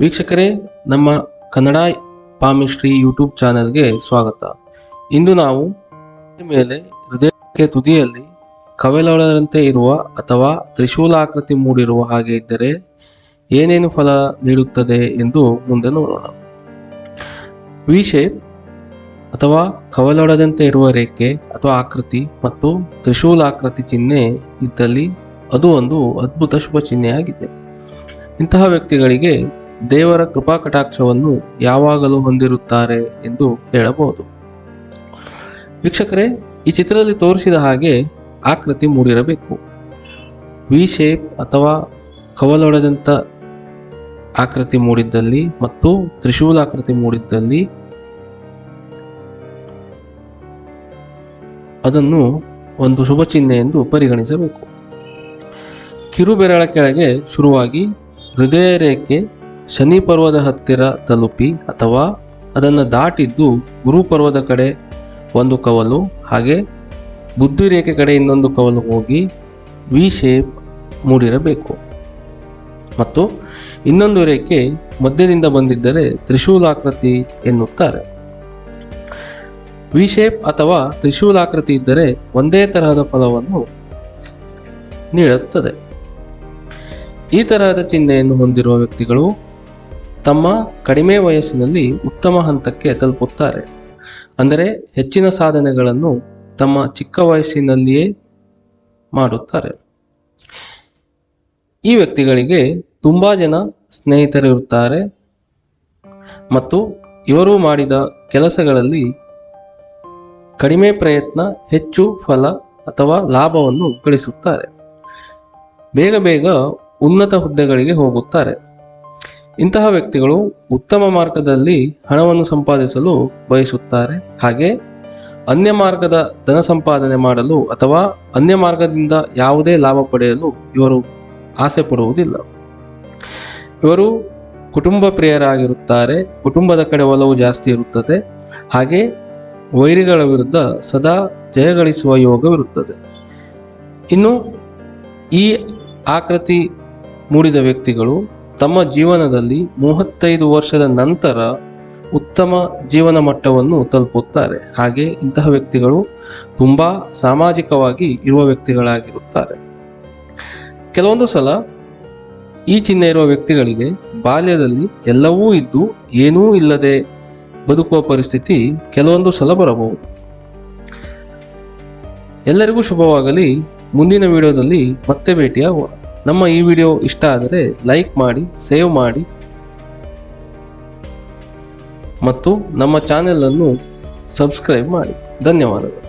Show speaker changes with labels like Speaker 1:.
Speaker 1: ವೀಕ್ಷಕರೇ, ನಮ್ಮ ಕನ್ನಡ ಪಾಮಿಶ್ರೀ ಯೂಟ್ಯೂಬ್ ಚಾನೆಲ್ಗೆ ಸ್ವಾಗತ. ಇಂದು ನಾವು ಮೇಲೆ, ಹೃದಯಕ್ಕೆ ತುದಿಯಲ್ಲಿ ಕವೆಲೊಳದಂತೆ ಇರುವ ಅಥವಾ ತ್ರಿಶೂಲಾಕೃತಿ ಮೂಡಿರುವ ಹಾಗೆ ಇದ್ದರೆ ಏನೇನು ಫಲ ನೀಡುತ್ತದೆ ಎಂದು ಮುಂದೆ ನೋಡೋಣ. ವಿ ಶೇಪ್ ಅಥವಾ ಕವಲೊಡದಂತೆ ಇರುವ ರೇಖೆ ಅಥವಾ ಆಕೃತಿ ಮತ್ತು ತ್ರಿಶೂಲಾಕೃತಿ ಚಿಹ್ನೆ ಇದ್ದಲ್ಲಿ ಅದು ಒಂದು ಅದ್ಭುತ ಶುಭ ಚಿಹ್ನೆಯಾಗಿದೆ. ಇಂತಹ ವ್ಯಕ್ತಿಗಳಿಗೆ ದೇವರ ಕೃಪಾ ಕಟಾಕ್ಷವನ್ನು ಯಾವಾಗಲೂ ಹೊಂದಿರುತ್ತಾರೆ ಎಂದು ಹೇಳಬಹುದು. ವೀಕ್ಷಕರೇ, ಈ ಚಿತ್ರದಲ್ಲಿ ತೋರಿಸಿದ ಹಾಗೆ ಆಕೃತಿ ಮೂಡಿರಬೇಕು. ವಿ ಶೇಪ್ ಅಥವಾ ಕವಲೊಡೆದಂಥ ಆಕೃತಿ ಮೂಡಿದ್ದಲ್ಲಿ ಮತ್ತು ತ್ರಿಶೂಲಾಕೃತಿ ಮೂಡಿದ್ದಲ್ಲಿ ಅದನ್ನು ಒಂದು ಶುಭ ಚಿಹ್ನೆ ಎಂದು ಪರಿಗಣಿಸಬೇಕು. ಕಿರುಬೆರಳ ಕೆಳಗೆ ಶುರುವಾಗಿ ಹೃದಯ ರೇಖೆ ಶನಿ ಪರ್ವದ ಹತ್ತಿರ ತಲುಪಿ ಅಥವಾ ಅದನ್ನು ದಾಟಿದ್ದು ಗುರು ಪರ್ವದ ಕಡೆ ಒಂದು ಕವಲು, ಹಾಗೆ ಬುದ್ಧಿ ರೇಖೆ ಕಡೆ ಇನ್ನೊಂದು ಕವಲು ಹೋಗಿ ವಿ ಶೇಪ್ ಮೂಡಿರಬೇಕು. ಮತ್ತು ಇನ್ನೊಂದು ರೇಖೆ ಮಧ್ಯದಿಂದ ಬಂದಿದ್ದರೆ ತ್ರಿಶೂಲಾಕೃತಿ ಎನ್ನುತ್ತಾರೆ. ವಿ ಶೇಪ್ ಅಥವಾ ತ್ರಿಶೂಲಾಕೃತಿ ಇದ್ದರೆ ಒಂದೇ ತರಹದ ಫಲವನ್ನು ನೀಡುತ್ತದೆ. ಈ ತರಹದ ಚಿಹ್ನೆಯನ್ನು ಹೊಂದಿರುವ ವ್ಯಕ್ತಿಗಳು ತಮ್ಮ ಕಡಿಮೆ ವಯಸ್ಸಿನಲ್ಲಿ ಉತ್ತಮ ಹಂತಕ್ಕೆ ತಲುಪುತ್ತಾರೆ. ಅಂದರೆ ಹೆಚ್ಚಿನ ಸಾಧನೆಗಳನ್ನು ತಮ್ಮ ಚಿಕ್ಕ ವಯಸ್ಸಿನಲ್ಲಿಯೇ ಮಾಡುತ್ತಾರೆ. ಈ ವ್ಯಕ್ತಿಗಳಿಗೆ ತುಂಬ ಜನ ಸ್ನೇಹಿತರಿರುತ್ತಾರೆ. ಮತ್ತು ಇವರು ಮಾಡಿದ ಕೆಲಸಗಳಲ್ಲಿ ಕಡಿಮೆ ಪ್ರಯತ್ನ, ಹೆಚ್ಚು ಫಲ ಅಥವಾ ಲಾಭವನ್ನು ಗಳಿಸುತ್ತಾರೆ. ಬೇಗ ಬೇಗ ಉನ್ನತ ಹುದ್ದೆಗಳಿಗೆ ಹೋಗುತ್ತಾರೆ. ಇಂತಹ ವ್ಯಕ್ತಿಗಳು ಉತ್ತಮ ಮಾರ್ಗದಲ್ಲಿ ಹಣವನ್ನು ಸಂಪಾದಿಸಲು ಬಯಸುತ್ತಾರೆ. ಹಾಗೆ ಅನ್ಯ ಮಾರ್ಗದ ಧನ ಸಂಪಾದನೆ ಮಾಡಲು ಅಥವಾ ಅನ್ಯ ಮಾರ್ಗದಿಂದ ಯಾವುದೇ ಲಾಭ ಪಡೆಯಲು ಇವರು ಆಸೆ ಪಡುವುದಿಲ್ಲ. ಇವರು ಕುಟುಂಬ ಪ್ರಿಯರಾಗಿರುತ್ತಾರೆ. ಕುಟುಂಬದ ಕಡೆ ಒಲವು ಜಾಸ್ತಿ ಇರುತ್ತದೆ. ಹಾಗೆ ವೈರಿಗಳ ವಿರುದ್ಧ ಸದಾ ಜಯಗಳಿಸುವ ಯೋಗವಿರುತ್ತದೆ. ಇನ್ನು ಈ ಆಕೃತಿ ಮೂಡಿದ ವ್ಯಕ್ತಿಗಳು ತಮ್ಮ ಜೀವನದಲ್ಲಿ ಮೂವತ್ತೈದು ವರ್ಷದ ನಂತರ ಉತ್ತಮ ಜೀವನ ಮಟ್ಟವನ್ನು ತಲುಪುತ್ತಾರೆ. ಹಾಗೆ ಇಂತಹ ವ್ಯಕ್ತಿಗಳು ತುಂಬ ಸಾಮಾಜಿಕವಾಗಿ ಇರುವ ವ್ಯಕ್ತಿಗಳಾಗಿರುತ್ತಾರೆ. ಕೆಲವೊಂದು ಸಲ ಈ ಚಿಹ್ನೆ ಇರುವ ವ್ಯಕ್ತಿಗಳಿಗೆ ಬಾಲ್ಯದಲ್ಲಿ ಎಲ್ಲವೂ ಇದ್ದು ಏನೂ ಇಲ್ಲದೆ ಬದುಕುವ ಪರಿಸ್ಥಿತಿ ಕೆಲವೊಂದು ಸಲ ಬರಬಹುದು. ಎಲ್ಲರಿಗೂ ಶುಭವಾಗಲಿ. ಮುಂದಿನ ವಿಡಿಯೋದಲ್ಲಿ ಮತ್ತೆ ಭೇಟಿಯಾಗೋಣ. ನಮ್ಮ ಈ ವಿಡಿಯೋ ಇಷ್ಟ ಆದರೆ ಲೈಕ್ ಮಾಡಿ, ಸೇವ್ ಮಾಡಿ ಮತ್ತು ನಮ್ಮ ಚಾನೆಲನ್ನು ಸಬ್ಸ್ಕ್ರೈಬ್ ಮಾಡಿ. ಧನ್ಯವಾದಗಳು.